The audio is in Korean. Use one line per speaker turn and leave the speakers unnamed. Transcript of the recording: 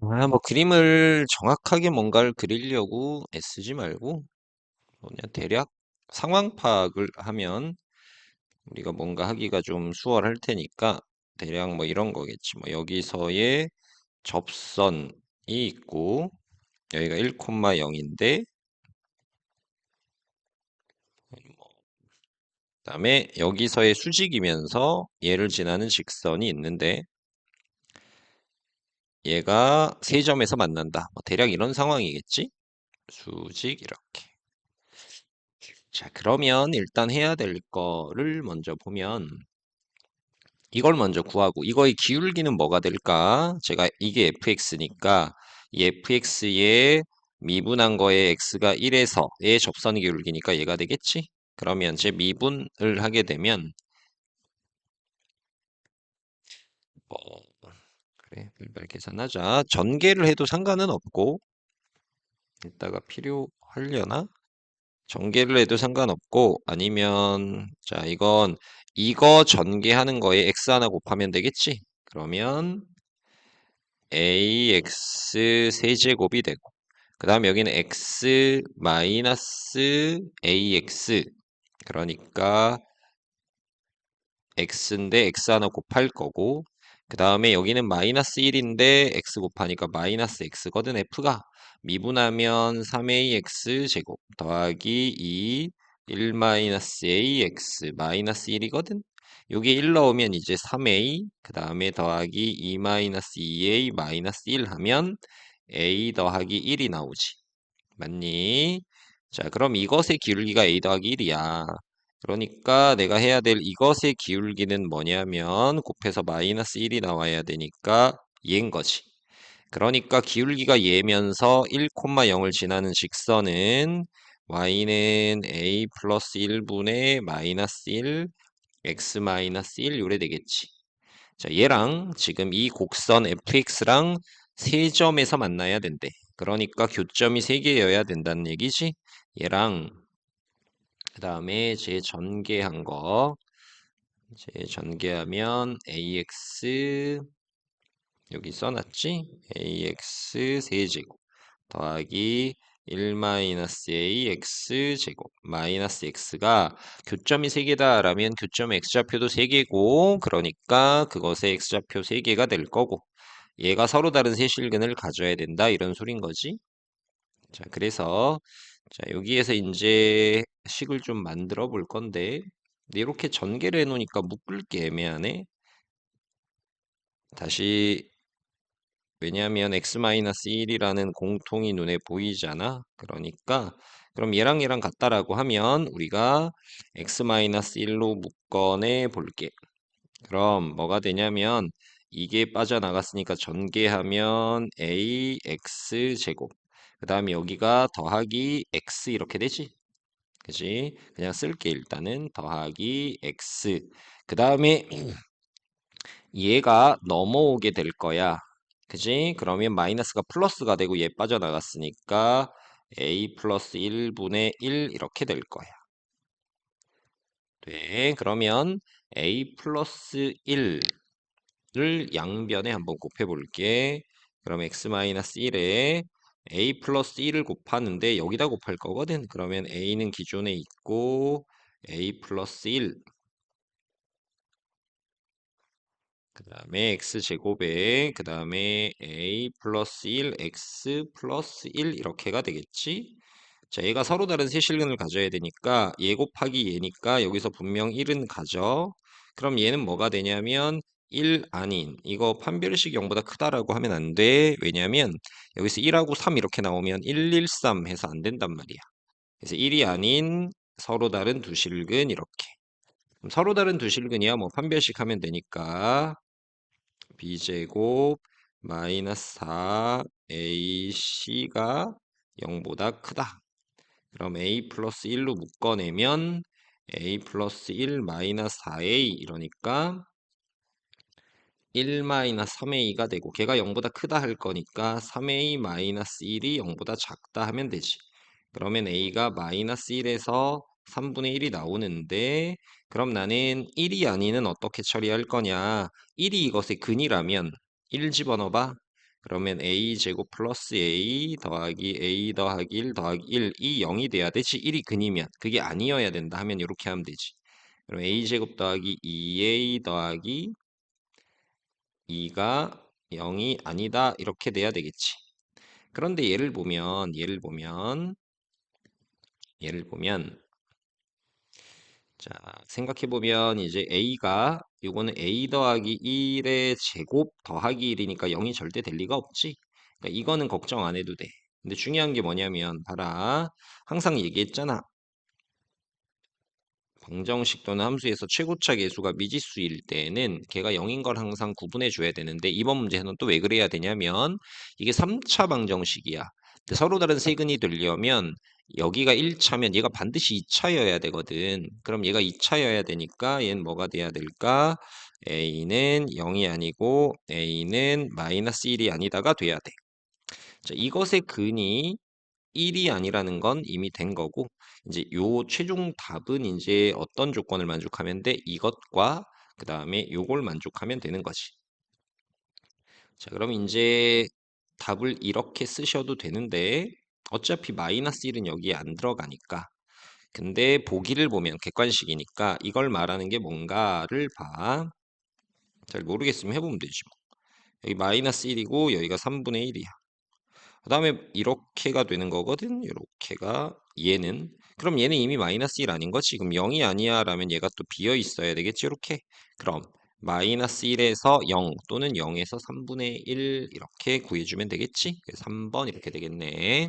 아, 뭐 그림을 정확하게 뭔가를 그리려고 애쓰지 말고 그냥 대략 상황 파악을 하면 우리가 뭔가 하기가 좀 수월할 테니까 대략 뭐 이런 거겠지. 뭐 여기서의 접선이 있고 여기가 1,0인데 그다음에 여기서의 수직이면서 얘를 지나는 직선이 있는데 얘가 세 점에서 만난다. 뭐 대략 이런 상황이겠지? 수직 이렇게. 자, 그러면 일단 해야 될 거를 먼저 보면 이걸 먼저 구하고 이거의 기울기는 뭐가 될까? 제가 이게 fx니까 이 fx의 미분한 거에 x가 1에서의 접선 기울기니까 얘가 되겠지? 그러면 제 미분을 하게 되면 뭐 그래 일발 계산하자. 전개를 해도 상관은 없고 이따가 필요하려나? 전개를 해도 상관없고 아니면 자 이건 이거 전개하는 거에 x 하나 곱하면 되겠지? 그러면 ax 세제곱이 되고 그 다음 여기는 x 마이너스 ax 그러니까 x인데 x 하나 곱할 거고 그 다음에 여기는 마이너스 1인데 x 곱하니까 마이너스 x거든 f가. 미분하면 3ax 제곱 더하기 2 1 마이너스 ax 마이너스 1이거든. 여기 1 넣으면 이제 3a 그 다음에 더하기 2 마이너스 2a 마이너스 1 하면 a 더하기 1이 나오지. 맞니? 자 그럼 이것의 기울기가 a 더하기 1이야 그러니까 내가 해야 될 이것의 기울기는 뭐냐면 곱해서 마이너스 1이 나와야 되니까 얘인 거지. 그러니까 기울기가 얘면서 1,0을 지나는 직선은 y는 a 플러스 1분의 마이너스 1 x 마이너스 1 요래 되겠지. 자, 얘랑 지금 이 곡선 fx랑 세 점에서 만나야 된대. 그러니까 교점이 세 개여야 된다는 얘기지. 얘랑 그 다음에 제 전개한 거, 제 전개하면 ax 여기 써놨지? ax 세제곱 더하기 1 마이너스 ax 제곱 마이너스 x가 교점이 3개다 라면 교점 x좌표도 3개고 그러니까 그것의 x좌표 3개가 될 거고 얘가 서로 다른 세실근을 가져야 된다 이런 소린 거지. 자, 그래서 자, 여기에서 이제 식을 좀 만들어 볼 건데 이렇게 전개를 해 놓으니까 묶을 게 애매하네. 다시 왜냐하면 x-1이라는 공통이 눈에 보이잖아. 그러니까 그럼 얘랑 얘랑 같다라고 하면 우리가 x-1로 묶어내 볼게. 그럼 뭐가 되냐면 이게 빠져나갔으니까 전개하면 ax 제곱 그 다음에 여기가 더하기 x 이렇게 되지? 그지? 그냥 쓸게 일단은 더하기 x 그 다음에 얘가 넘어오게 될 거야. 그지? 그러면 마이너스가 플러스가 되고 얘 빠져나갔으니까 a 플러스 1분의 1 이렇게 될 거야. 네, 그러면 a 플러스 1을 양변에 한번 곱해 볼게. 그럼 x 마이너스 1에 a 플러스 1을 곱하는데 여기다 곱할 거거든. 그러면 a는 기존에 있고 a 플러스 1. 그 다음에 x제곱에 그 다음에 a 플러스 1 x 플러스 1 이렇게가 되겠지. 자, 얘가 서로 다른 세 실근을 가져야 되니까 얘 곱하기 얘니까 여기서 분명 1은 가져. 그럼 얘는 뭐가 되냐면 1 아닌 이거 판별식 0보다 크다라고 하면 안 돼. 왜냐면 여기서 1하고 3 이렇게 나오면 1, 1, 3 해서 안 된단 말이야. 그래서 1이 아닌 서로 다른 두 실근 이렇게. 서로 다른 두 실근이야 뭐 판별식 하면 되니까 b제곱 마이너스 4ac가 0보다 크다. 그럼 a 플러스 1로 묶어내면 a 플러스 1 마이너스 4a 이러니까 1 마이너스 3a가 되고 걔가 0보다 크다 할 거니까 3a 마이너스 1이 0보다 작다 하면 되지. 그러면 a가 마이너스 1에서 3분의 1이 나오는데 그럼 나는 1이 아니는 어떻게 처리할 거냐? 1이 이것의 근이라면 1 집어넣어봐. 그러면 a 제곱 플러스 a 더하기 a 더하기 1 더하기 1 이 0이 돼야 되지 1이 근이면. 그게 아니어야 된다 하면 이렇게 하면 되지. 그럼 a 제곱 더하기 2a 더하기 2가 0이 아니다 이렇게 돼야 되겠지. 그런데 예를 보면 예를 보면 예를 보면 자 생각해 보면 이제 a가 요거는 a 더하기 1의 제곱 더하기 1이니까 0이 절대 될 리가 없지. 그러니까 이거는 걱정 안 해도 돼. 근데 중요한 게 뭐냐면 봐라. 항상 얘기했잖아 방정식 또는 함수에서 최고차 계수가 미지수일 때는 걔가 0인 걸 항상 구분해 줘야 되는데 이번 문제는 또 왜 그래야 되냐면 이게 3차 방정식이야. 서로 다른 세근이 되려면 여기가 1차면 얘가 반드시 2차여야 되거든. 그럼 얘가 2차여야 되니까 얘는 뭐가 돼야 될까? a는 0이 아니고 a는 마이너스 1이 아니다가 돼야 돼. 자, 이것의 근이 1이 아니라는 건 이미 된 거고 이제 요 최종 답은 이제 어떤 조건을 만족하면 돼? 이것과 그 다음에 요걸 만족하면 되는 거지. 자, 그럼 이제 답을 이렇게 쓰셔도 되는데 어차피 마이너스 1은 여기에 안 들어가니까 근데 보기를 보면 객관식이니까 이걸 말하는 게 뭔가를 봐. 잘 모르겠으면 해보면 되지 뭐. 여기 마이너스 1이고 여기가 3분의 1이야. 그 다음에 이렇게가 되는 거거든. 이렇게가 얘는 그럼 얘는 이미 마이너스 1 아닌 거지. 그럼 0이 아니야 라면 얘가 또 비어 있어야 되겠지. 이렇게 그럼 마이너스 1에서 0 또는 0에서 3분의 1 이렇게 구해주면 되겠지. 그래서 3번 이렇게 되겠네.